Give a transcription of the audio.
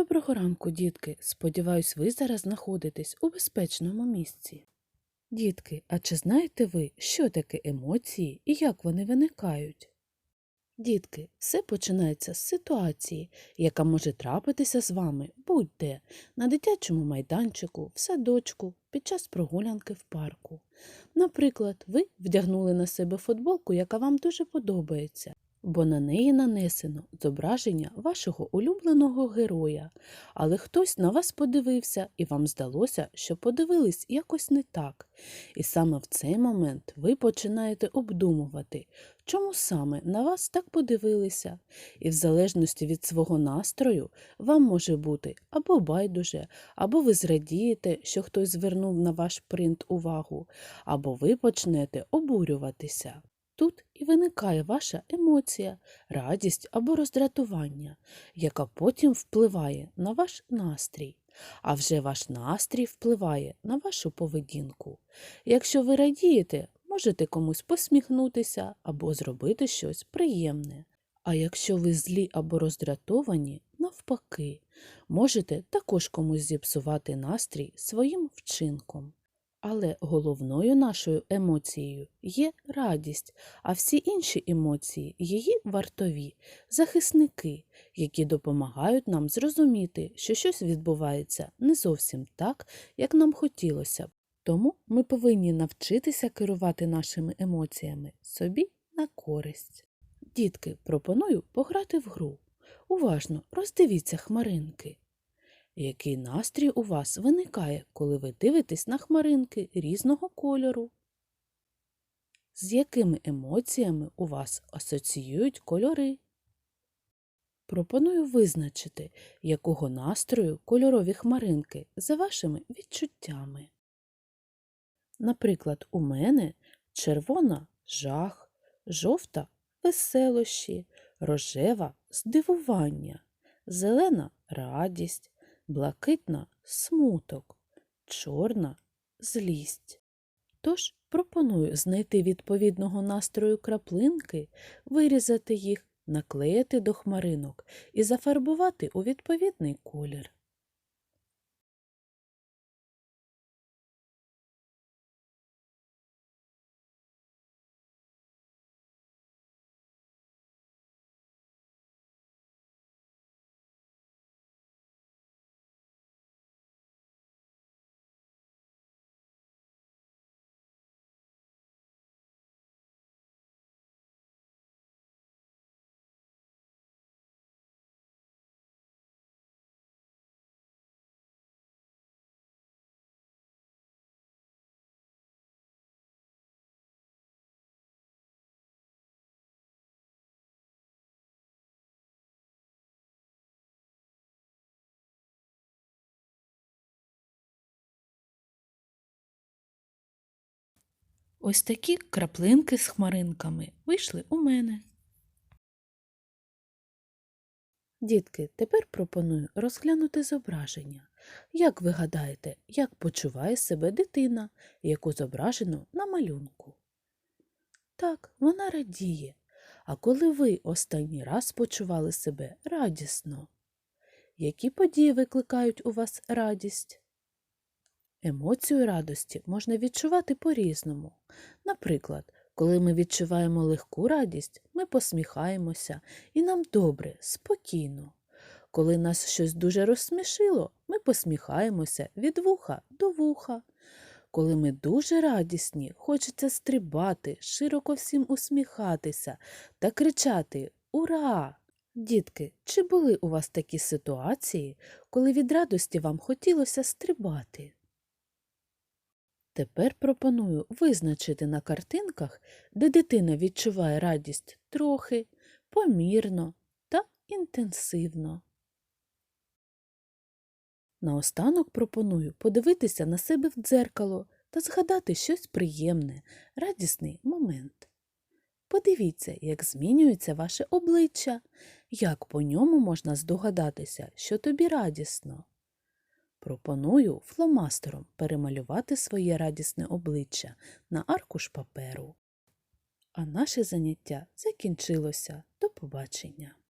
Доброго ранку, дітки. Сподіваюсь, ви зараз знаходитесь у безпечному місці. Дітки, а чи знаєте ви, що таке емоції і як вони виникають? Дітки, все починається з ситуації, яка може трапитися з вами будь-де на дитячому майданчику, в садочку, під час прогулянки в парку. Наприклад, ви вдягнули на себе футболку, яка вам дуже подобається, бо на неї нанесено зображення вашого улюбленого героя, але хтось на вас подивився, і вам здалося, що подивились якось не так. І саме в цей момент ви починаєте обдумувати, чому саме на вас так подивилися, і в залежності від свого настрою вам може бути або байдуже, або ви зрадієте, що хтось звернув на ваш принт увагу, або ви почнете обурюватися. Тут і виникає ваша емоція, радість або роздратування, яка потім впливає на ваш настрій. А вже ваш настрій впливає на вашу поведінку. Якщо ви радієте, можете комусь посміхнутися або зробити щось приємне. А якщо ви злі або роздратовані, навпаки, можете також комусь зіпсувати настрій своїм вчинком. Але головною нашою емоцією є радість, а всі інші емоції її вартові, захисники, які допомагають нам зрозуміти, що щось відбувається не зовсім так, як нам хотілося б. Тому ми повинні навчитися керувати нашими емоціями собі на користь. Дітки, пропоную пограти в гру. Уважно роздивіться хмаринки. Який настрій у вас виникає, коли ви дивитесь на хмаринки різного кольору? З якими емоціями у вас асоціюють кольори? Пропоную визначити, якого настрою кольорові хмаринки за вашими відчуттями. Наприклад, у мене червона жах, жовта веселощі, рожева здивування, зелена радість, блакитна смуток, чорна злість. Тож пропоную знайти відповідного настрою краплинки, вирізати їх, наклеїти до хмаринок і зафарбувати у відповідний колір. Ось такі краплинки з хмаринками вийшли у мене. Дітки, тепер пропоную розглянути зображення. Як ви гадаєте, як почуває себе дитина, яку зображено на малюнку? Так, вона радіє. А коли ви останній раз почували себе радісно? Які події викликають у вас радість? Емоцію радості можна відчувати по-різному. Наприклад, коли ми відчуваємо легку радість, ми посміхаємося і нам добре, спокійно. Коли нас щось дуже розсмішило, ми посміхаємося від вуха до вуха. Коли ми дуже радісні, хочеться стрибати, широко всім усміхатися та кричати Ура! Дітки, чи були у вас такі ситуації, коли від радості вам хотілося стрибати? Тепер пропоную визначити на картинках, де дитина відчуває радість трохи, помірно та інтенсивно. Наостанок пропоную подивитися на себе в дзеркало та згадати щось приємне, радісний момент. Подивіться, як змінюється ваше обличчя, як по ньому можна здогадатися, що тобі радісно. Пропоную фломастером перемалювати своє радісне обличчя на аркуш паперу. А наше заняття закінчилося. До побачення!